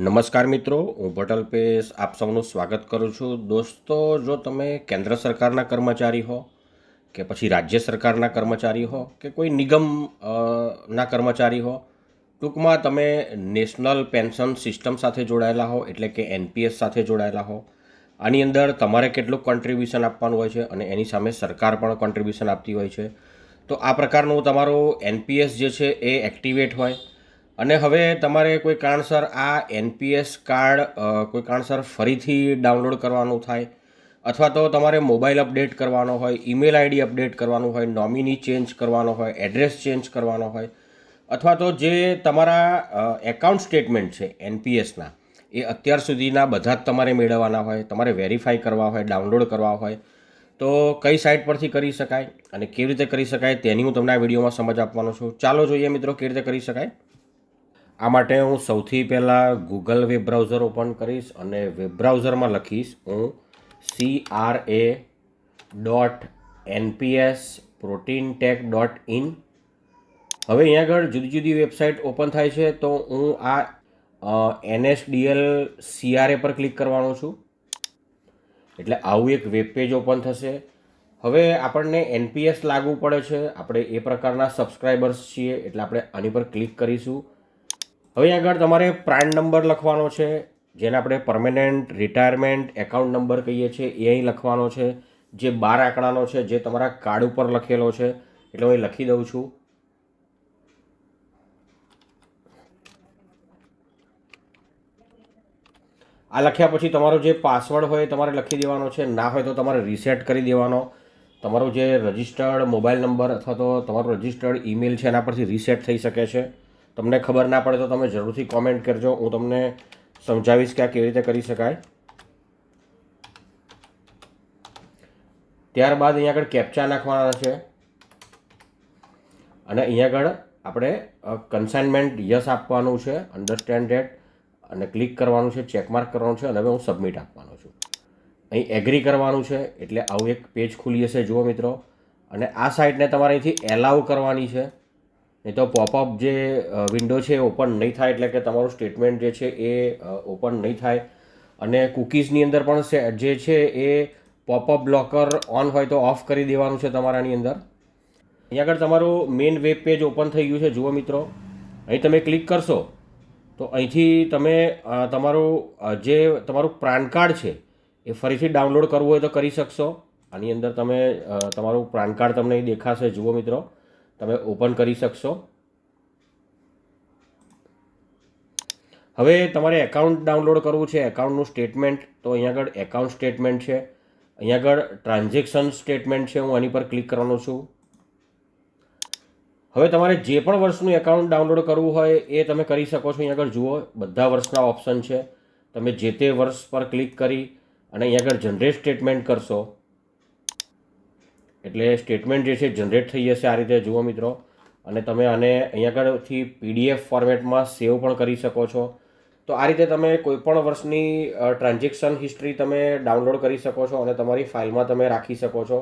નમસ્કાર મિત્રો, હું ભટલ પેશ આપ સૌનું સ્વાગત કરું છું. દોસ્તો, જો તમે કેન્દ્ર સરકારના કર્મચારી હો કે પછી રાજ્ય સરકારના કર્મચારી હો કે કોઈ નિગમ ના કર્મચારી હો, ટૂંકમાં તમે નેશનલ પેન્શન સિસ્ટમ સાથે જોડાયેલા હો, એટલે કે એનપીએસ સાથે જોડાયેલા હો. આની અંદર તમારે કેટલું કોન્ટ્રીબ્યુશન આપવાનું હોય છે અને એની સામે સરકાર પણ કોન્ટ્રીબ્યુશન આપતી હોય છે. તો આ પ્રકારનું તમારું એનપીએસ જે છે એ એક્ટિવેટ હોય. અને હવે તમારે કોઈ કારણસર આ એનપીએસ કાર્ડ કોઈ કારણસર ફરીથી ડાઉનલોડ કરવાનું થાય, અથવા તો તમારે મોબાઈલ અપડેટ કરવાનો હોય, ઈમેલ આઈડી અપડેટ કરવાનું હોય, નોમિની ચેન્જ કરવાનો હોય, એડ્રેસ ચેન્જ કરવાનો હોય, અથવા તો જે તમારા એકાઉન્ટ સ્ટેટમેન્ટ છે એનપીએસના, એ અત્યાર સુધીના બધા જ તમારે મેળવવાના હોય, તમારે વેરીફાઈ કરવા હોય, ડાઉનલોડ કરવા હોય, તો કઈ સાઇટ પરથી કરી શકાય અને કેવી રીતે કરી શકાય તેની હું તમને આ વિડીયોમાં સમજ આપવાનો છું. ચાલો જોઈએ મિત્રો, કેવી રીતે કરી શકાય. આ માટે હું સૌથી પહેલાં ગૂગલ વેબ બ્રાઉઝર ઓપન કરીશ અને વેબ બ્રાઉઝરમાં લખીશ હું C R A dot NPS protean tech dot in હવે અહીંયા આગળ જુદી જુદી વેબસાઇટ ઓપન થાય છે તો હું આ એનએસડીએલ સીઆરએ પર ક્લિક કરવાનો છું. એટલે આવું એક વેબ પેજ ઓપન થશે. હવે આપણને એનપીએસ લાગુ પડે છે. આપણે એ પ્રકારના સબસ્ક્રાઈબર્સ છીએ એટલે આપણે આની પર ક્લિક કરીશું. હવે આગળ તમારે પ્રાન નંબર લખવાનો છે, જેને આપણે પરમેનન્ટ રિટાયરમેન્ટ એકાઉન્ટ નંબર કહીએ છીએ, એ અહીં લખવાનો છે. જે બાર આંકડાનો છે, જે તમારા કાર્ડ ઉપર લખેલો છે, એટલે હું લખી દઉં છું. આ લખ્યા પછી તમારો જે પાસવર્ડ હોય તમારે લખી દેવાનો છે, ના હોય તો તમારે રીસેટ કરી દેવાનો. તમારો જે રજિસ્ટર્ડ મોબાઈલ નંબર અથવા તો તમારો રજિસ્ટર્ડ ઈમેલ છે, એના પરથી રીસેટ થઈ શકે છે. તમને ખબર ના પડે તો તમે જરૂરથી કોમેન્ટ કરજો. હું તમને સમજાવીશ કે આ કેવી રીતે કરી શકાય. ત્યારબાદ અહીંયા આગળ કેપ્ચા નાખવાના છે. અને અહીંયા આગળ આપણે કન્સાઇનમેન્ટ યસ આપવાનું છે અન્ડરસ્ટેન્ડ અને ક્લિક કરવાનું છે ચેકમાર્ક કરવાનું છે, અને હવે હું સબમિટ આપવાનો છું. અહીં એગ્રી કરવાનું છે, એટલે આવું એક પેજ ખુલી હશે જુઓ મિત્રો. અને આ સાઇટને તમારે અહીંથી એલાવ કરવાની છે. નહીં તો પોપઅપ જે વિન્ડો છે ઓપન નહીં થાય એટલે કે તમારું સ્ટેટમેન્ટ જે છે એ ઓપન નહીં થાય. અને કૂકીઝની અંદર પણ જે છે એ પોપઅપ બ્લોકર ઓન હોય તો ઓફ કરી દેવાનું છે તમારાની અંદર. અહીંયા આગળ તમારું મેઇન વેબ પેજ ઓપન થઈ ગયું છે, જુઓ મિત્રો. અહીં તમે ક્લિક કરશો, તો અહીંથી તમે તમારું જે તમારું પાન કાર્ડ છે એ ફરીથી ડાઉનલોડ કરવું હોય તો કરી શકશો. આની અંદર તમે તમારું પાન કાર્ડ તમને અહીં દેખાશે, જુઓ મિત્રો. તમે ઓપન કરી શકશો. હવે તમારે એકાઉન્ટ ડાઉનલોડ કરવું છે એકાઉન્ટનું સ્ટેટમેન્ટ તો અહીંયા આગળ એકાઉન્ટ સ્ટેટમેન્ટ છે. અહીંયા આગળ ટ્રાન્ઝેક્શન સ્ટેટમેન્ટ છે, હું આની પર ક્લિક કરવાનો છું. હવે તમારે જે પણ વર્ષનું એકાઉન્ટ ડાઉનલોડ કરવું હોય એ તમે કરી શકો છો. અહીંયા આગળ જુઓ, બધા વર્ષના ઓપ્શન છે. તમે જે તે વર્ષ પર ક્લિક કરી અને અહીંયા આગળ જનરેટ સ્ટેટમેન્ટ કરશો. એટલે સ્ટેટમેન્ટ જે છે જનરેટ થઈ જશે આ રીતે. જુઓ મિત્રો. અને તમે આને અહીંયા આગળથી પીડીએફ ફોર્મેટમાં સેવ પણ કરી શકો છો. તો આ રીતે તમે કોઈપણ વર્ષની ટ્રાન્ઝેક્શન હિસ્ટ્રી તમે ડાઉનલોડ કરી શકો છો અને તમારી ફાઇલમાં તમે રાખી શકો છો.